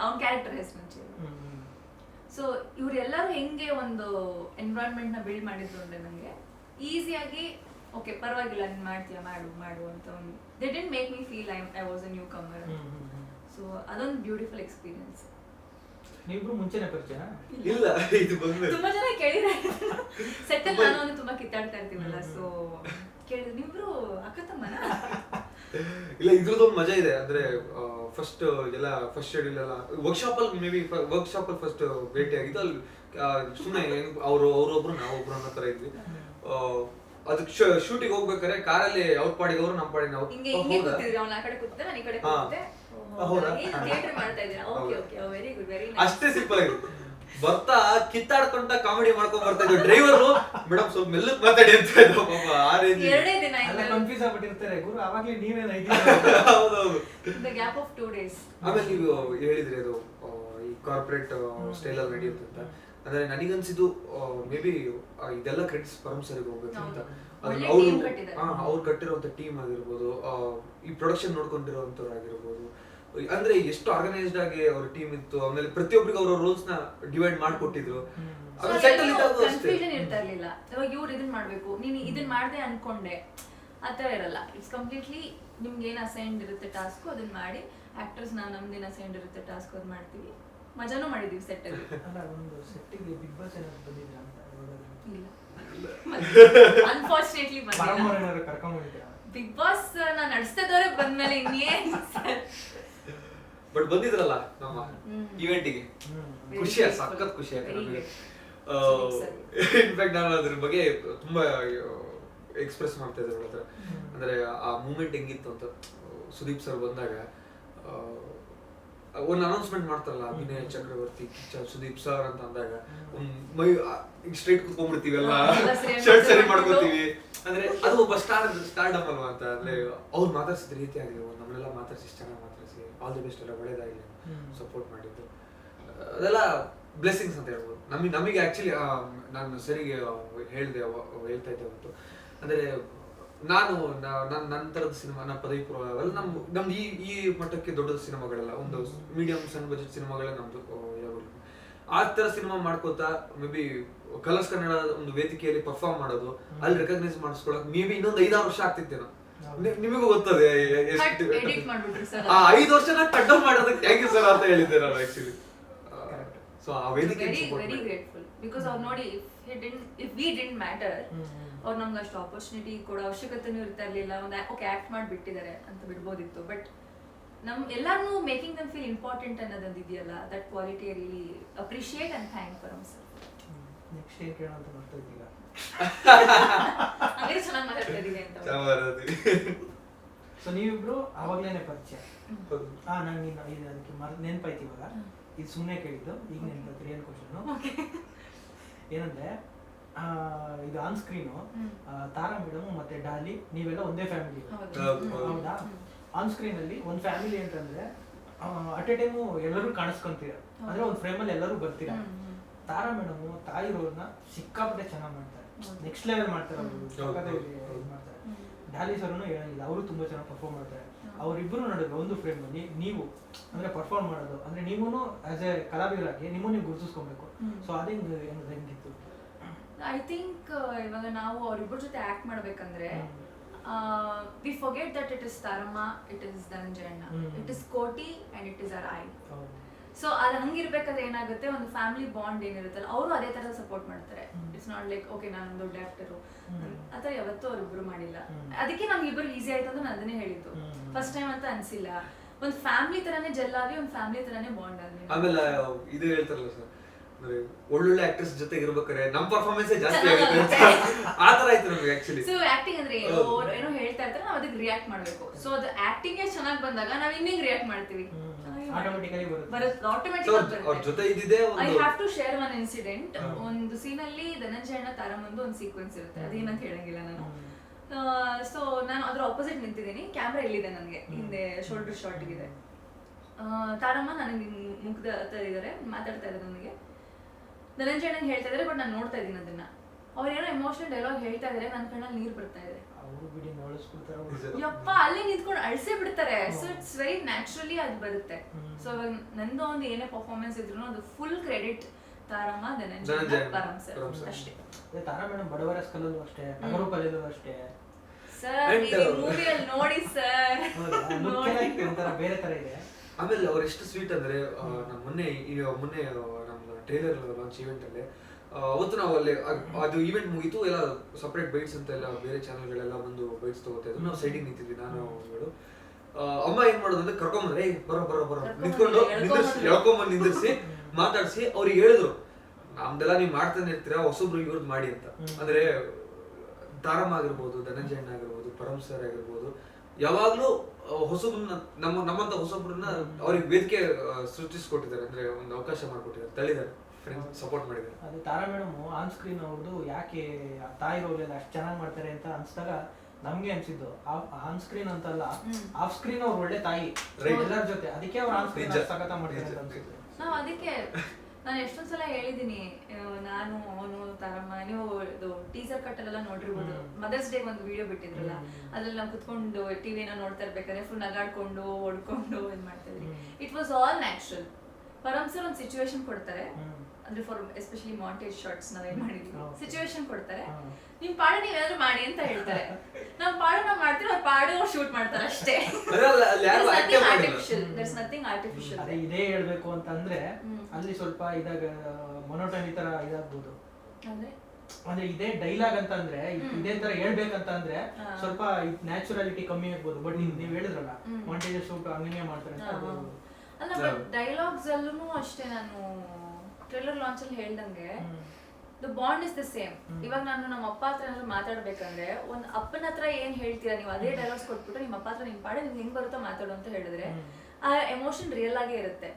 ಅವನ ಕ್ಯಾರೆಕ್ಟರ್ ಹೆಸರು ನಚ್ಚಿ. ಸೊ ಇವರೆಲ್ಲರೂ ಹೆಂಗೆ ಒಂದು ಎನ್ವೈರನ್ಮೆಂಟ್ನ ಬಿಲ್ಡ್ ಮಾಡಿದ್ರು ಅಂದರೆ ನನಗೆ ಈಸಿಯಾಗಿ ಓಕೆ ಪರವಾಗಿಲ್ಲ ನೀನು ಮಾಡ್ತೀಯ? ಮಾಡು ಮಾಡು ಅಂತ ಒಂದು. They didn't make me feel I I was a newcomer. So ಅದೊಂದು ಬ್ಯೂಟಿಫುಲ್ ಎಕ್ಸ್ಪೀರಿಯನ್ಸ್ ನೀವಿಬ್ರು ಮುಂಚೆನೆ ಪರಿಚಯ ಇಲ್ಲ ಇದು ಬಂದ್ಮೇಲೆ. ತುಂಬಾ ಜನ ಕೇಳಿದ್ರೆ ಸೆಟ್ಟಲ್ ನಾನು ತುಂಬಾ ಕಿತ್ತಾಡ್ತಾ ಇರ್ತೀವಲ್ಲ ಸೊ ಕೇಳಿದ್ರು ನೀವಿಬ್ರು ಅಕ್ಕ ತಮ್ಮನ ಇಲ್ಲ ಇದ್ರದ್ದೊಂದು ಮಜಾ ಇದೆ ಅಂದ್ರೆ ಫಸ್ಟ್ ಎಲ್ಲ ಫಸ್ಟ್ ಶೆಡ್ಯೂಲ್ ಎಲ್ಲ ವರ್ಕ್ಶಾಪ್ ಅಲ್ಲಿ ಮೇ ಬಿ ವರ್ಕ್ಶಾಪ್ ಅಲ್ಲಿ ಫಸ್ಟ್ ಭೇಟಿ ಆಗಿದ್ದು ಅಲ್ಲಿ ಸುಮ್ಮನೆ ಅವರು ಅವ್ರೊಬ್ರು ನಾವೊಬ್ರು ಅನ್ನೋ ತರ ಇದ್ವಿ. ಆ, ಅದಕ್ಕೆ ಶೂಟಿಂಗ್ ಹೋಗ್ಬೇಕಾದ್ರೆ ಕಾರಲ್ಲಿ ಅವ್ರ ಪಾಡಿಗೆ ಅವರು ನಮ್ಮ ಪಾಡಿಗೆ ನಾವು ಹಿಂಗೆ ಹಿಂಗೆ ಹೌದಾ? ಕೂತಿದ್ರಿ ಅವ್ನ ಆ ಕಡೆ ಕೂತಿದ್ದೆ ನಾನು ಈ ಕಡೆ ಹಾ. ಕೂತಿದ್ದೆ. ಹೌದಾ? ಏನು ಥಿಯೇಟರ್ ಮಾಡ್ತಾ ಇದ್ದೀರಾ? ಓಕೆ ಹೌದು. ಓಕೆ ವೆರಿ ಗುಡ್ ವೆರಿ ಅಷ್ಟೇ ಸಿಂಪಲ್ ಆಗಿ. ಬರ್ತಾ ಕಿತ್ತಾಡ್ಕೊಂತ ಕಾಮಿಡಿ ಮಾಡ್ಕೊಂಡ್ ಬರ್ತಾ ಇದ್ರು ಡ್ರೈವರು ಮೇಡಮ್ ಸ್ವಲ್ಪ ಮೆಲ್ಲಕ್ ಮಾತಾಡಿ ಅಂತ ಇದ್ರು. ಪಾಪ ಆ ರೇಂಜ್ ಎರಡೇ ದಿನ ಎಲ್ಲ ಆಯ್ತು ಕನ್ಫ್ಯೂಸ್ ಆಗ್ಬಿಟ್ಟಿರ್ತಾರೆ ಗುರು. ಅವಾಗ್ಲೇ ನೀವೇನ ಹೌದೌದು. The gap of two days ಆಮೇಲೆ ನೀವು ಹೇಳಿದ್ರಿ ಅದು ಆ, ಈ ಕಾರ್ಪೊರೇಟ್ ಸ್ಟೈಲ್ ಅಲ್ಲಿ ನಡೆಯುತ್ತೆ ಅಂತ ಅಂದ್ರೆ ನನಗನ್ಸಿದ್ದು ಮೇ ಬಿ ಇದೆಲ್ಲ ಕ್ರೆಡಿಟ್ಸ್ ಪರಮ್ ಸರಿಗೆ ಹೋಗ್ಬೇಕು ಅಂತ. ಅವರು ಅದು ಅವ್ರು ಕಟ್ಟಿರುವಂಥ. ಹಾ, ಟೀಮ್ ಆಗಿರ್ಬೋದು ಆ, ಈ ಪ್ರೊಡಕ್ಷನ್ ನೋಡ್ಕೊಂಡಿರುವಂತವ್ರು ಆಗಿರ್ಬೋದು. ಅಂದ್ರೆ ಎಷ್ಟು ಆರ್ಗನೈಸ್ಡ್ ಆಗಿ ಅವ್ರ ಟೀಮ್ ಇತ್ತು ಆಮೇಲೆ ಪ್ರತಿಯೊಬ್ಬರಿಗೆ ಅವ್ರ ರೋಲ್ಸ್ನ ಡಿವೈಡ್ ಮಾಡ್ಕೊಟ್ಟಿದ್ರು. ಕನ್ಫ್ಯೂಷನ್ ಇರ್ತಾ ಇರ್ಲಿಲ್ಲ. ಇವಾಗ ಇವ್ರು ಇದನ್ನ ಮಾಡ್ಬೇಕು ನೀನು ಇದನ್ನ ಮಾಡ್ದೆ ಅನ್ಕೊಂಡೆ. ಆತರ ಇರಲ್ಲ. ಇಟ್ಸ್ ಕಂಪ್ಲೀಟ್ಲಿ ನಿಮ್ಗೆ ಏನ್ ಅಸೈನ್ಡ್ ಇರುತ್ತೆ ಟಾಸ್ಕ್ ಅದನ್ನ ಮಾಡಿ ಆಕ್ಟರ್ಸ್ ನಾವು ನಮ್ದೇನ್ ಅಸೈನ್ಡ್ ಇರುತ್ತೆ ಟಾಸ್ಕ್ ಅದ್ ಮಾಡ್ತೀವಿ. ಮಜಾನೂ ಮಾಡಿದೀವಿ ಸೆಟ್ ಅಲ್ಲಿ. ಅಲ್ಲ ಒಂದು ಸೆಟ್ಟಿಗೆ ಬಿಗ್ ಬಾಸ್ ಏನಾದ್ರು ಬಂದಿದ್ರಾ ಅಂತ ಅನ್ಫಾರ್ಚುನೇಟ್ಲಿ ಪರಮ್ ಅವ್ರು ಏನಾದ್ರು ಕರ್ಕೊಂಡು ಹೋಗಿದ್ರಾ ಬಿಗ್ ಬಾಸ್ನ ನಡೆಸ್ತಿದ್ದವ್ರೆ ಬಂದ್ಮೇಲೆ ಇನ್ನೇನ್ ಬಟ್ ಬಂದಿದ್ರಲ್ಲ ನಮ್ಮ. ಇವೆಂಟಿಗೆ. ಖುಷಿ ಆಯ್ತು ಸಖತ್ ಖುಷಿ ಆಯ್ತು ನಮಗೆ ಇನ್ಫ್ಯಾಕ್ಟ್ ನಾನು ಅದ್ರ ಬಗ್ಗೆ ತುಂಬಾ ಎಕ್ಸ್ಪ್ರೆಸ್ ಮಾಡ್ತಾ ಇದ್ದೆ ಹತ್ರ ಅಂದ್ರೆ ಆ ಮೂಮೆಂಟ್ ಹೆಂಗಿತ್ತು ಅಂತ. ಸುದೀಪ್ ಸರ್ ಬಂದಾಗ ಆ, ಒಂದು ಅನೌನ್ಸ್ಮೆಂಟ್ ಮಾಡ್ತಾರಲ್ಲ ಅಭಿನಯ ಚಕ್ರವರ್ತಿ ಸುದೀಪ್ ಸರ್ ಅಂತ ಅಂದಾಗ ಒಂದ್ ಮೈ ಸ್ಟ್ರೈಟ್ ಕುತ್ಕೊಂಡ್ಬಿಡ್ತೀವಲ್ಲ? ಶರ್ಟ್ ಸರಿ ಮಾಡ್ಕೊತೀವಿ. ಅಂದ್ರೆ ಅದು ಒಬ್ಬ ಸ್ಟಾರ್ ಸ್ಟಾರ್ಡಮ್ ಅಲ್ವಾ ಅಂತ. ಅಂದ್ರೆ ಅವ್ರು ಮಾತಾಡ್ಸಿದ ರೀತಿ ಆಗಿದೆ. ನಮ್ಮನ್ನೆಲ್ಲ ಮಾತಾಡ್ಸಿ ಇಷ್ಟ ಚೆನ್ನಾಗಿ ಮಾತಾಡ್ಸಿ. ಆಲ್ ದಿ ಬೆಸ್ಟ್ ಎಲ್ಲ ಒಳ್ಳೇದಾಗಲಿ ಸಪೋರ್ಟ್ ಮಾಡಿದ್ದು. ಅದೆಲ್ಲ ಬ್ಲೆಸ್ಸಿಂಗ್ಸ್ ಅಂತ ಹೇಳ್ಬೋದು. ನಮಗೆ ನಮಗೆ ಆಕ್ಚುಲಿ ನಾನು ಸರಿಗೆ ಹೇಳಿದೆ ಹೇಳ್ತಾ ಇದ್ದೆ ಅವತ್ತು. ಅಂದ್ರೆ ನಾನು ನನ್ನ ನಂತರದ ಸಿನಿಮಾ ನಾ ಪದವಿ ಪೂರ್ವ ಅವೆಲ್ಲ ನಮ್ ನಮ್ದು ಈ ಈ ಮಟ್ಟಕ್ಕೆ ದೊಡ್ಡ ಸಿನಿಮಾಗಳೆಲ್ಲ ಒಂದು ಮೀಡಿಯಂ ಸಣ್ಣ ಬಜೆಟ್ ಸಿನಿಮಾಗಳೇ ನಮ್ದು ಯಾವಾಗಲೂ. ಆ ತರ ಸಿನಿಮಾ ಮಾಡ್ಕೋತಾ ಮೇ ಬಿ ಕಲರ್ಸ್ ಕನ್ನಡ ಒಂದು ವೇದಿಕೆಯಲ್ಲಿ ಪರ್ಫಾರ್ಮ್ ಮಾಡೋದು ಅಲ್ಲಿ ರೆಕಗ್ನೈಸ್ ಮಾಡಿಸ್ಕೊಳಕ್ ಮೇ ಬಿ ಇನ್ನೊಂದು ಐದಾರು ವರ್ಷ ಆಗ್ತಿತ್ತೇನೋ ನಿಮಗೂ ಗೊತ್ತದೆ ಎಡಿಟ್ ಮಾಡ್ಬಿಟ್ರು ಸರ್ ಆ ಐದು ವರ್ಷ ನಾನು ಕಟ್ ಮಾಡೋದಕ್ಕೆ ಥ್ಯಾಂಕ್ ಯು ಸರ್ ಅಂತ ಹೇಳಿದ್ದೆ ನಾನು ಆಕ್ಚುಲಿ ಸೊ ಆ ವೇದಿಕೆ ನೋಡಿ ಇಫ್ ವಿ ಡಿಂಟ್ ಮ್ಯಾಟರ್. ಅವ್ರು ನಮ್ಗೆ ಅಷ್ಟು ಆಪರ್ಚುನಿಟಿ ಕೊಡೋ ಅವಶ್ಯಕತೆನೂ ಇರ್ತಾ ಇರ್ಲಿಲ್ಲ ಒಂದು ಓಕೆ ಆಕ್ಟ್ ಮಾಡಿ ಬಿಟ್ಟಿದ್ದಾರೆ ಅಂತ ಬಿಡ್ಬೋದಿತ್ತು. ಬಟ್ ನಮ್ ಎಲ್ಲಾರ್ನು ಮೇಕಿಂಗ್ ದಮ್ ಫೀಲ್ ಇಂಪಾರ್ಟೆಂಟ್ ಅನ್ನೋದು ಇದೆಯಲ್ಲ that quality really appreciate and thank for sir next ಏನ್ ಕೇಳೋ ಅಂತ ಬರ್ತಿದ್ದೀಗ ಅದೇ ಚೆನ್ನಾಗಿ ಮಾತಾಡ್ತಾ ಇದೀವಿ ಅಂತ. ಸೊ ನೀವಿಬ್ರು ಅವಾಗ್ಲೇನೆ ಪರಿಚಯ. ಹಾ ನಂಗೆ ಅದಕ್ಕೆ ನೆನಪಾಯ್ತು ನೆನ್ಪಾಯ್ತು ಇವಾಗ. ಇದು ಸುಮ್ಮನೆ ಕೇಳಿದ್ದು ಈಗ ನೆನಪಾಯ್ತು ರಿಯಲ್ ಕ್ವಶನ್ ಏನಂದ್ರೆ ಆ, ಇದು ಆನ್ ಸ್ಕ್ರೀನು ತಾರಾ ಮೇಡಮ್ ಮತ್ತೆ ಡಾಲಿ ನೀವೆಲ್ಲ ಒಂದೇ ಫ್ಯಾಮಿಲಿ ಹೌದು. ಆನ್ ಸ್ಕ್ರೀನ್ ಅಲ್ಲಿ ಒಂದ್ ಫ್ಯಾಮಿಲಿ ಅಂತಂದ್ರೆ ಅಟ್ ಎ ಟೈಮು ಎಲ್ಲರೂ ಕಾಣಿಸ್ಕೊಂತೀರ. ಅಂದ್ರೆ ಒಂದ್ ಫ್ರೇಮ್ ಅಲ್ಲಿ ಎಲ್ಲರೂ ಬರ್ತೀರಾ. ತಾರಾ ಮೇಡಮ್ ತಾಯಿ ರೋಲ್ನ ಸಿಕ್ಕಾಪಟ್ಟೆ ಚೆನ್ನಾಗಿ ಮಾಡ್ತಾರೆ. ನೆಕ್ಸ್ಟ್ ಲೆವೆಲ್ ಮಾಡ್ತಾರೆ ಅವರು. ಡಾಲಿ ಸರ್ನು ಹೇಳಂಗಿಲ್ಲ. ಅವರು ತುಂಬಾ ಚೆನ್ನಾಗಿ ಪರ್ಫಾರ್ಮ್ ಮಾಡ್ತಾರೆ. ಅವರಿಬ್ಬರು ನಡುವೆ ಒಂದು ಫ್ರೇಮಲ್ಲಿ ನೀವು ಅಂದ್ರೆ ಪರ್ಫಾರ್ಮ್ ಮಾಡೋದು ಅಂದ್ರೆ ನೀವು ಆಸ್ ಎ ಕಲಾವಿದರಾಗಿ ನಿಮ್ಮನ್ನು ನೀವು ಗುರುತಿಸ್ಕೊಬೇಕು. ಸೊ ಅದೇ ಹೆಂಗ್- ಹೆಂಗ್- ಹೆಂಗಿತ್ತು ಐ ಥಿಂಕ್ ಇವಾಗ ನಾವು ಅವರಿಬ್ಬರ ಜೊತೆ ಆಕ್ಟ್ ಮಾಡ್ಬೇಕಂದ್ರೆ. We forget that it is ತಾರಮ್ಮ it is ಧನಂಜಯಣ್ಣ ಹ್ಮ್. It is Kotee and it is R I. So ಅದು ಹಂಗಿರ್ಬೇಕಾದ್ರೆ ಏನಾಗುತ್ತೆ? ಒಂದು ಫ್ಯಾಮಿಲಿ ಬಾಂಡ್ ಏನಿರುತ್ತಲ್ಲ ಅವರು ಅದೇ ತರ ಸಪೋರ್ಟ್ ಮಾಡ್ತಾರೆ. ಇಟ್ಸ್ ನಾಟ್ ಲೈಕ್ ಓಕೆ ನಾನು ದೊಡ್ಡ ಆಕ್ಟರು ಆತರ ಯಾವತ್ತೂ ಥರ ಯಾವತ್ತೂ ಅವ್ರಿಬ್ರು ಮಾಡಿಲ್ಲ. ಅದಕ್ಕೆ ನಮ್ಗೆ ಇಬ್ಬರು ಈಸಿ ಆಯ್ತು ಅಂತ ನಾನು ಅದನ್ನೇ ಹೇಳಿದ್ದು. ಫಸ್ಟ್ ಟೈಮ್ ಅಂತ ಅನ್ಸಿಲ್ಲ. ಒಂದು ಫ್ಯಾಮಿಲಿ ತರಾನೇ ಜಲ್ಲಾಗಿ ಒಂದ್ ಒಂದು ಫ್ಯಾಮಿಲಿ ತರಾನೇ ಬಾಂಡ್ ಆಗಿ ಆಮೇಲೆ ಇದು ಹೇಳ್ತಾರಲ್ಲ ಸರ್ ಅಂದ್ರೆ ಒಳ್ಳೊಳ್ಳೆ ಆಕ್ಟರ್ಸ್ ಜೊತೆಗೆ ಇರ್ಬೇಕಾದ್ರೆ ನಮ್ ಪರ್ಫಾರ್ಮೆನ್ಸ್ ಜಾಸ್ತಿ. ಆಗುತ್ತೆ ಆ ತರ ಆಯ್ತು ನಮ್ಗೆ ಆಕ್ಚುಲಿ ಸೊ ಆಕ್ಟಿಂಗ್ ಅಂದ್ರೆ. ಏನೋ ಹೇಳ್ತಾ ಇರ್ತಾರೆ ನಾವು ಅದಕ್ಕೆ ರಿಯಾಕ್ಟ್ ಮಾಡ್ಬೇಕು. ಸೊ ಅದು ಆಕ್ಟಿಂಗ್ ಚೆನ್ನಾಗಿ ಬಂದಾಗ ನಾವ್ ಇನ್ನಿಂಗ್ ರಿಯಾಕ್ಟ್ ಮಾಡ್ತೀವಿ. ಬರುತ್ತೆ. ಬರುತ್ತೆ. ಆಟೋಮೆಟಿಕ್ ಅವ್ರ ಜೊತೆ I have to share one incident ಒಂದು ಸೀನ್ ಅಲ್ಲಿ ಧನಂಜಯಣ್ಣ ತಾರಮ್ಮಂದು ಒಂದು ಸೀಕ್ವೆನ್ಸ್ ಇರುತ್ತೆ. ಅದೇನಂತ ಹೇಳಂಗಿಲ್ಲ ನಾನು. ಸೊ ನಾನು ಅದ್ರ ಆಪೋಸಿಟ್ ನಿಂತಿದ್ದೀನಿ. ಕ್ಯಾಮ್ರಾ ಇಲ್ಲಿದೆ ನನಗೆ? ಹಿಂದೆ ಶೋಲ್ಡರ್ ಶಾರ್ಟ್ ಇದೆ ತಾರಮ್ಮ ನನಗೆ ಮುಗ್ದ ಹತ್ರ ಇದ್ದಾರೆ ಮಾತಾಡ್ತಾ ಇದ್ದಾರೆ ನನಗೆ. ಧನಂಜಯ ಹೇಳ್ತಾ ಇದ್ದಾರೆ ಬಟ್ ನಾನು ನೋಡ್ತಾ ಇದ್ದೀನಿ ಅದನ್ನ. ಅವ್ರು ಏನೋ ಎಮೋಷನಲ್ ಡೈಲಾಗ್ ಹೇಳ್ತಾ ಇದ್ದಾರೆ ನನ್ನ ಕಣ್ಣಲ್ಲಿ ನೀರು ಬರ್ತಾ ಇದೆ. ಅವರು ಬಿಡಿ ನೋಡಿಸ್ಕೊಳ್ತಾರೆ ಯಪ್ಪ ಅಲ್ಲಿ ನಿಂತ್ಕೊಂಡು ಅಳ್ಸೇ ಬಿಡ್ತಾರೆ. ಸೊ ಇಟ್ಸ್ ವೆರಿ ನ್ಯಾಚುರಲಿ ಅದು ಬರುತ್ತೆ. ಸೊ ನಂದು ಒಂದು ಏನೇ ಪರ್ಫಾರ್ಮೆನ್ಸ್ ಇದ್ರು ಅದು ಫುಲ್ ಕ್ರೆಡಿಟ್ ತಾರಮ್ಮ ಪರಮ್ ಸರ್ ಅಷ್ಟೇ. ತಾರಾ ಮೇಡಮ್ ಬಡವರ ಸ್ಕಲಲ್ಲೂ ಅಷ್ಟೇ ನಗರೂಪಲ್ಲೂ ಅಷ್ಟೇ. ಸರ್ ಮೂವಿಯಲ್ಲಿ ನೋಡಿ ಸರ್ ಬೇರೆ ತರ ಇದೆ. ಆಮೇಲೆ ಅವ್ರು ಎಷ್ಟು ಸ್ವೀಟ್ ಅಂದ್ರೆ ಮೊನ್ನೆ ಈಗ ಮೊನ್ನೆ ನಮ್ಮ ಟ್ರೇಲರ್ ಲಾಂಚ್ ಇವೆಂಟ್ ಅಲ್ಲಿ ಅವತ್ತು ನಾವು ಅಲ್ಲಿ ಅದು ಈವೆಂಟ್ ಮುಗೀತು ಎಲ್ಲ ಸಪ್ರೇಟ್ ಬೈಟ್ಸ್ ಅಂತ ಎಲ್ಲ ಬೇರೆ ಚಾನಲ್ಗಳೆಲ್ಲ ಬಂದು ಬೈಟ್ಸ್ ತಗೋತಾ ಇದ್ರು. ನಾವು ಸೈಡಿಗೆ ನಿಂತಿದ್ವಿ ನಾನು ಅವಗಳು ಅಮ್ಮ ಏನ್ ಮಾಡೋದು ಅಂದ್ರೆ ಕರ್ಕೊಂಬಂದ್ರೆ ಬರೋ ಬರೋ ಬರೋ. ನಿಂತ್ಕೊಂಡು ನಿಂದಿರ್ಸಿ. ಎಳ್ಕೊಂಬಂದು ನಿಂದಿರ್ಸಿ ಮಾತಾಡ್ಸಿ ಅವ್ರಿಗೆ ಹೇಳಿದ್ರು. ನಮ್ದೆಲ್ಲ ನೀವು ಮಾಡ್ತಾನೆ ಇರ್ತೀರಾ ಹೊಸೊಬ್ರು ಇವ್ರದ್ದು ಮಾಡಿ ಅಂತ. ಅಂದ್ರೆ ತಾರಮ್ಮ ಆಗಿರ್ಬೋದು ಧನಂಜಯಣ್ಣ ಆಗಿರ್ಬೋದು ಪರಮ್ ಸರ್ ಆಗಿರ್ಬೋದು ಯಾವಾಗ್ಲೂ ಹೊಸಬ್ರನ್ನ ನಮ್ಮ ನಮ್ಮಂತ ಹೊಸಬ್ರನ್ನ ಅವ್ರಿಗೆ ವೇದಿಕೆ ಸೃಷ್ಟಿಸ್ಕೊಟ್ಟಿದ್ದಾರೆ. ಅಂದ್ರೆ ಒಂದು ಅವಕಾಶ ಮಾಡ್ಕೊಟ್ಟಿದ್ದಾರೆ ತಳಿದ್ದಾರೆ ಫ್ರೆಂಡ್ಸ್ ಸಪೋರ್ಟ್ ಮಾಡಿದ್ದಾರೆ. ಅದೇ ತಾರಾ ಮೇಡಮ್ ಆನ್ ಸ್ಕ್ರೀನ್ ಅವ್ರದ್ದು ಯಾಕೆ ತಾಯಿ ರೋಲ್ ಎಲ್ಲ ಅಷ್ಟು ಚೆನ್ನಾಗಿ ಮಾಡ್ತಾರೆ ಅಂತ ಅನ್ಸಿದಾಗ ನಮ್ಗೆ ಅನ್ಸಿದ್ದು. ಆನ್ ಸ್ಕ್ರೀನ್ ಅಂತಲ್ಲ. ಆಫ್ ಸ್ಕ್ರೀನ್ ಅವ್ರು ಒಳ್ಳೆ ತಾಯಿ. ಎಲ್ಲರ ಜೊತೆ. ಅದಕ್ಕೆ ಅವ್ರು ಆನ್ ಸ್ಕ್ರೀನ್. ಸಖತ ಮಾಡ್ತಾರೆ ಅಂತ ಅನ್ಸುತ್ತೆ. ನಾವು ಅದಕ್ಕೆ ನಾನು ಎಷ್ಟೊಂದ್ ಸಲ ಹೇಳಿದೀನಿ ನಾನು ಅವನು ತಾರಮ್ಮ ನೀವು ಇದು ಟೀಸರ್ ಕಟ್ ಅಲ್ಲೆಲ್ಲ ನೋಡಿರ್ಬೋದು. ಮದರ್ಸ್ ಡೇ ಒಂದು ವಿಡಿಯೋ ಬಿಟ್ಟಿದ್ರಲ್ಲ. ಅದ್ರಲ್ಲಿ ನಾವು ಕುತ್ಕೊಂಡು ಟಿವಿನ ನೋಡ್ತಾ ಇರ್ಬೇಕಾದ್ರೆ ಫುಲ್ ನಗಾಡ್ಕೊಂಡು ಓಡ್ಕೊಂಡು ಇದ್ ಮಾಡ್ತಾ ಇದ್ವಿ. It was all natural Param sir ಒಂದು ಸಿಚುವೇಶನ್ ಕೊಡ್ತಾರೆ. ಅಂದ್ರೆ ಫಾರ್ ಎಸ್ಪೆಷಲಿ ಮಾಂಟೇಜ್ ಶಾರ್ಟ್ಸ್ ನಾವೇನ್ ಮಾಡಿದ್ವಿ. ಸಿಚುವೇಶನ್ ಕೊಡ್ತಾರೆ. ನಿಮ್ ಪಾಡು ನೀವೇನಾದ್ರು ಮಾಡಿ ಅಂತ ಹೇಳ್ತಾರೆ. ನಾವ್ ಪಾಡು ನಾವ್ ಮಾಡ್ತೀವಿ ಅವ್ರ ಪಾಡು ಶೂಟ್ ಮಾಡ್ತಾರೆ ಅಷ್ಟೇ. ನಥಿಂಗ್ ಆರ್ಟಿಫಿಷಿಯಲ್ ಅದೇ ಇದೇ ಹೇಳ್ಬೇಕು ಅಂತಂದ್ರೆ. ಅಲ್ಲಿ ಸ್ವಲ್ಪ ಇದಾಗ ಮೊನೋಟನಿ ತರ ಇದಾಗ್ಬೋದು. ಅಂದ್ರೆ? ಅಂದ್ರೆ ಇದೇ ಡೈಲಾಗ್ ಅಂತ ಅಂದ್ರೆ ಇದೇ ತರ ಹೇಳ್ಬೇಕಂತ ಅಂದ್ರೆ. ಸ್ವಲ್ಪ ನ್ಯಾಚುರಾಲಿಟಿ ಕಮ್ಮಿ ಆಗ್ಬೋದು ಬಟ್ ನೀವ್ ಹೇಳಿದ್ರಲ್ಲ ಹ್ಮ್. ಮಾಂಟೇಜ್ ಶೂಟ್ ಹಂಗೇ ಮಾಡ್ತಾರೆ. ಅಲ್ಲ ಬಟ್ ಡೈಲಾಗ್ಸ್ ಅಲ್ಲೂ ಅಷ್ಟೇ ನಾನು ಟ್ರೇಲರ್ ಲಾಂಚ್ ಅಲ್ಲಿ ಹೇಳ್ದಂಗೆ. The bond is the same ಇವಾಗ ನಾನು ನಮ್ಮ ಅಪ್ಪ ಹತ್ರ ಏನಾದ್ರು ಮಾತಾಡ್ಬೇಕಂದ್ರೆ ಒಂದ್ ಅಪ್ಪನ ಹತ್ರ ಏನ್ ಹೇಳ್ತೀರಾ ನೀವು ಅದೇ ಡೈಲಾಗ್ಸ್ ಕೊಟ್ಬಿಟ್ಟು ನಿಮ್ಮ ಅಪ್ಪ ಹತ್ರ ನಿಮ್ ಪಾಡೆ ನಿಮ್ಗೆ ಹೆಂಗ್ ಬರುತ್ತೋ ಮಾತಾಡು ಅಂತ ಹೇಳಿದ್ರೆ ಆ ಎಮೋಷನ್ ರಿಯಲ್ ಆಗೇ ಇರುತ್ತೆ.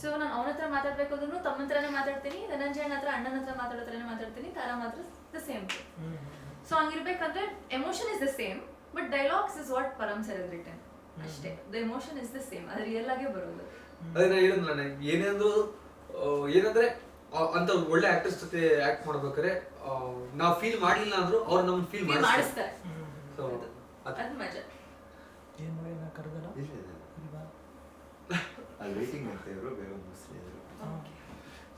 ಸೊ ನಾನು ಅವನ ಹತ್ರ ಮಾತಾಡ್ಬೇಕು ಅಂದ್ರೂ ತಮ್ಮ ಹತ್ರನೇ ಮಾತಾಡ್ತೀನಿ ಧನಂಜಯನ ಹತ್ರ ಅಣ್ಣನ ಹತ್ರ ಮಾತಾಡೋ ಹತ್ರನೇ ಮಾತಾಡ್ತೀನಿ ತಾರಾ ಮಾತ್ರ the same. So ಹಂಗಿರ್ಬೇಕಂದ್ರೆ emotion is the same but dialogues is what Param sir is return ಅಷ್ಟೇ. The emotion is the same ಅದು ರಿಯಲ್ ಆಗೇ ಬರೋದು. ಅದೇ ನಾನು ಹೇಳಿದ್ನಲ್ಲ ಏನೇ ಏನಂದ್ರೆ ಅಂತ ಒಳ್ಳೆ ಆಕ್ಟರ್ಸ್ ಜೊತೆ ಆಕ್ಟ್ ಮಾಡ್ಬೇಕಾದ್ರೆ ನಾವು ಫೀಲ್ ಮಾಡಲಿಲ್ಲ ಅಂದ್ರು ಅವ್ರು ನಮ್ಗೆ ಫೀಲ್ ಮಾಡಿಸ್ತಾರೆ. ಸೊ ಅದು. ಅದು ಮಜಾ. ಏನ್ ಮಾಡಿ ನಾ ಕರ್ದಲ್ಲ? ಇಲ್ವಾ? ಅಲ್ಲಿ ವೇಟಿಂಗ್ ಅಂತ ಇದ್ರು ಬೇಗ ಮುಗಿಸ್ಲಿದ್ರು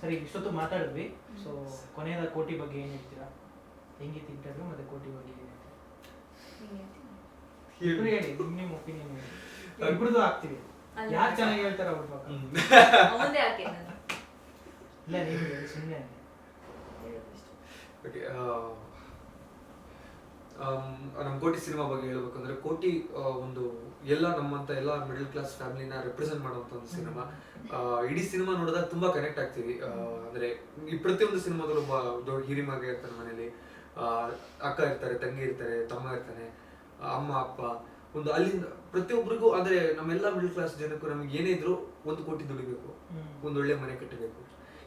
ಸರಿ ಇಷ್ಟೊತ್ತು ಮಾತಾಡಿದ್ವಿ. ಸೊ ಕೊನೆಯದ ಕೋಟಿ ಬಗ್ಗೆ ಏನು ಹೇಳ್ತೀರಾ? ಹೆಂಗೆ ಇಂಟರ್ವ್ಯೂ ಮತ್ತೆ ಕೋಟಿ ಬಗ್ಗೆ ಏನ್ ಹೇಳ್ತೀರಾ? ಹೇಳಿ. ನಿಮ್ ನಿಮ್ ಒಪಿನಿಯನ್ ಹೇಳಿ. ಅಲ್ಲ. Hmm. ಯಾರು ಚೆನ್ನಾಗಿ ಹೇಳ್ತಾರ ಅವ್ರ ಅವನದೇ ನಾನು. ಇಲ್ಲ ನೀವು ಸುಮ್ಮನೆ ಓಕೆ ನಮ್ಮ ಕೋಟಿ ಸಿನಿಮಾ ಬಗ್ಗೆ ಹೇಳ್ಬೇಕಂದ್ರೆ ಕೋಟಿ ಆ, ಒಂದು ಎಲ್ಲ ನಮ್ಮಂತ ಎಲ್ಲ ಮಿಡಲ್ ಕ್ಲಾಸ್ ಫ್ಯಾಮಿಲಿನ ರೆಪ್ರೆಸೆಂಟ್ ಮಾಡುವಂತ ಒಂದು ಸಿನಿಮಾ. ಇಡೀ ಸಿನಿಮಾ ನೋಡಿದಾಗ ತುಂಬಾ ಕನೆಕ್ಟ್ ಆಗ್ತೀವಿ. ಆ, ಅಂದ್ರೆ ಈ ಪ್ರತಿಯೊಂದು ಸಿನಿಮಾದಲ್ಲೂ ಒಬ್ಬ ದೊಡ್ಡ ಹಿರಿಮಾಗೆ ಇರ್ತಾನೆ ಮನೇಲಿ. ಆ, ಅಕ್ಕ ಇರ್ತಾರೆ ತಂಗಿ ಇರ್ತಾರೆ ತಮ್ಮ ಇರ್ತಾನೆ ಆ, ಅಮ್ಮ ಅಪ್ಪ. ಒಂದು ಅಲ್ಲಿಂದ ಪ್ರತಿಯೊಬ್ಬರಿಗೂ ಅಂದ್ರೆ ನಮ್ಮೆಲ್ಲ ಮಿಡಲ್ ಕ್ಲಾಸ್ ಜನಕ್ಕೂ ನಮ್ಗೆ ಏನೇ ಇದ್ರು ಒಂದು ಕೋಟಿ ದುಡಿಬೇಕು. ಒಂದೊಳ್ಳೆ ಮನೆ ಕಟ್ಟಬೇಕು.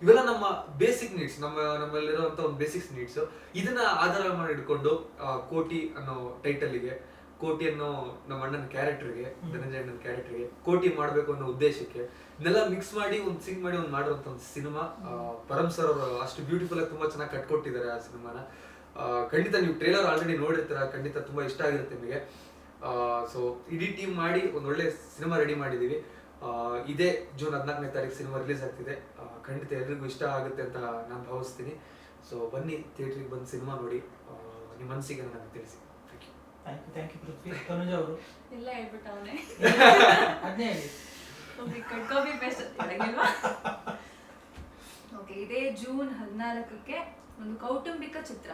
ಇವೆಲ್ಲ ನಮ್ಮ ಬೇಸಿಕ್ ನೀಡ್ಸ್ ನಮ್ಮ ನಮ್ಮಲ್ಲಿರುವಂತ ಒಂದು ಬೇಸಿಕ್ಸ್ ನೀಡ್ಸ್ ಇದನ್ನ ಆಧಾರ ಮಾಡಿ ಇಟ್ಕೊಂಡು ಕೋಟಿ ಅನ್ನೋ ಟೈಟಲ್ಗೆ ಕೋಟಿ ಅನ್ನೋ ನಮ್ಮ ಅಣ್ಣನ ಕ್ಯಾರೆಕ್ಟರ್ಗೆ ಧನಂಜಯ ಅಣ್ಣನ ಕ್ಯಾರೆಕ್ಟರ್ಗೆ ಕೋಟಿ ಮಾಡಬೇಕು ಅನ್ನೋ ಉದ್ದೇಶಕ್ಕೆ ಇದನ್ನೆಲ್ಲ ಮಿಕ್ಸ್ ಮಾಡಿ ಒಂದು ಸಿಂಗ್ ಮಾಡಿ ಒಂದು ಮಾಡಿರುವಂತ ಒಂದು ಸಿನಿಮಾ ಪರಮ್ ಸರ್ ಅವರು ಅಷ್ಟು ಬ್ಯೂಟಿಫುಲ್ ಆಗಿ ತುಂಬಾ ಚೆನ್ನಾಗಿ ಕಟ್ಕೊಟ್ಟಿದ್ದಾರೆ ಆ ಸಿನಿಮಾನ ಖಂಡಿತ ನೀವು ಟ್ರೇಲರ್ ಆಲ್ರೆಡಿ ನೋಡಿರ್ತೀರ ಖಂಡಿತ ತುಂಬಾ ಇಷ್ಟ ಆಗಿರುತ್ತೆ ನಿಮಗೆ. ಸೊ ಇಡೀ ಟೀಮ್ ಮಾಡಿ ಒಂದು ಒಳ್ಳೆ ಸಿನಿಮಾ ರೆಡಿ ಮಾಡಿದೀವಿ ಇದೇ ಜೂನ್ ಹದಿನಾಲ್ಕನೇ ತಾರೀಕು ಸಿನಿಮಾ ರಿಲೀಸ್ ಆಗ್ತಿದೆ. ಖಂಡಿತ ಎಲ್ರಿಗೂ ಇಷ್ಟ ಆಗುತ್ತೆ ಅಂತ ನಾನು ಭಾವಿಸ್ತೀನಿ. ಸೊ ಬನ್ನಿ ಥಿಯೇಟ್ರಿಗೆ ಬಂದು ಸಿನಿಮಾ ನೋಡಿ. ನಿಮ್ಮ ಮನಸ್ಸಿಗೆ ನನಗೆ ತಿಳಿಸಿ. Thank you thank you thank you Prithvi. Tanuja ಅವರು? ಎಲ್ಲ ಹೇಳ್ಬಿಟ್ಟು ಅವನೇ. ಅದನ್ನೇ ಹೇಳಿ. ಕಟ್ಕೋಬಿ ಬೆಸ್ಟ್ ಅಡಗಿಲ್ವಾ ಓಕೆ ಇದೇ ಜೂನ್ ಹದಿನಾಲ್ಕಕ್ಕೆ ಒಂದು ಕೌಟುಂಬಿಕ ಚಿತ್ರ.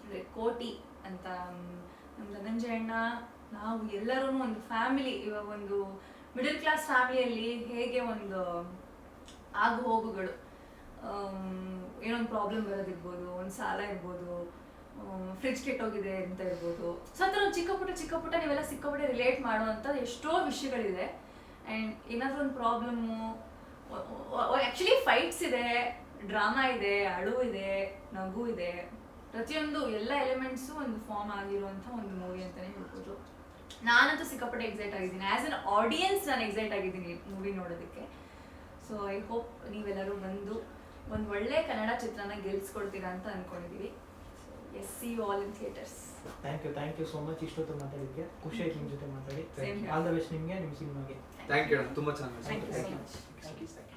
ಅಂದ್ರೆ ಕೋಟಿ ಅಂತ ನಮ್ಮ ಧನಂಜಯ ಅಣ್ಣ ನಾವು ಎಲ್ಲರೂ ಒಂದು ಫ್ಯಾಮಿಲಿ ಇವಾಗ ಒಂದು ಮಿಡಲ್ ಕ್ಲಾಸ್ ಫ್ಯಾಮಿಲಿಯಲ್ಲಿ ಹೇಗೆ ಒಂದು ಆಗು ಹೋಗುಗಳು ಏನೊಂದು ಪ್ರಾಬ್ಲಮ್ ಬರೋದಿರ್ಬೋದು, ಒಂದು ಸಾಲ ಇರ್ಬೋದು ಫ್ರಿಜ್ ಕೆಟ್ಟೋಗಿದೆ ಅಂತ ಇರ್ಬೋದು. ಸೊ ಆ ಒಂದು ಚಿಕ್ಕ ಪುಟ್ಟ ಚಿಕ್ಕ ಪುಟ್ಟ ನೀವೆಲ್ಲ ಸಿಕ್ಕಾಪಟ್ಟೆ ರಿಲೇಟ್ ಮಾಡುವಂಥ ಎಷ್ಟೋ ವಿಷಯಗಳಿದೆ. ಆ್ಯಂಡ್ ಏನಾದರೂ ಒಂದು ಪ್ರಾಬ್ಲಮ್ಮು ಆ್ಯಕ್ಚುಲಿ ಫೈಟ್ಸ್ ಇದೆ ಡ್ರಾಮಾ ಇದೆ, ಅಳು ಇದೆ, ನಗು ಇದೆ. ಪ್ರತಿಯೊಂದು ಎಲ್ಲ ಎಲಿಮೆಂಟ್ಸು ಒಂದು ಫಾರ್ಮ್ ಆಗಿರುವಂಥ ಒಂದು ಮೂವಿ ಅಂತಲೇ ಹೇಳ್ಬೋದು. ನಾನಂತೂ ಸಿಕ್ಕಾಪಟ್ಟೆ ಎಕ್ಸೈಟ್ ಆಗಿದ್ದೀನಿ. ಆ್ಯಸ್ ಅನ್ ಆಡಿಯನ್ಸ್ ನಾನು ಎಕ್ಸೈಟ್ ಆಗಿದ್ದೀನಿ ಮೂವಿ ನೋಡೋದಕ್ಕೆ. ಸೊ ಐ ಹೋಪ್ ನೀವೆಲ್ಲರೂ ಬಂದು ಒಂದು ಒಳ್ಳೆ ಕನ್ನಡ ಚಿತ್ರನ ಗೆಲ್ಸ್ಕೊಡ್ತೀರಾ ಅಂತ ಅನ್ಕೊಂಡಿದ್ದೀವಿ yes see all in theatres thank you thank you so much ಇಷ್ಟೊತ್ತು ಮಾತಾಡಿದ್ದೆ ಖುಷಿ ಆಯ್ತು ನಿಮ್ಮ ಜೊತೆ ಮಾತಾಡಿ. ಆಲ್ ದ ಬೆಸ್ಟ್ ನಿಮಗೆ ನಿಮ್ಮ ಸಿನಿಮಾಗೆ ಥ್ಯಾಂಕ್ ಯು ತುಂಬಾ ಚೆನ್ನಾಗಿ ಥ್ಯಾಂಕ್ ಯು ಸೊ. ಮಚ್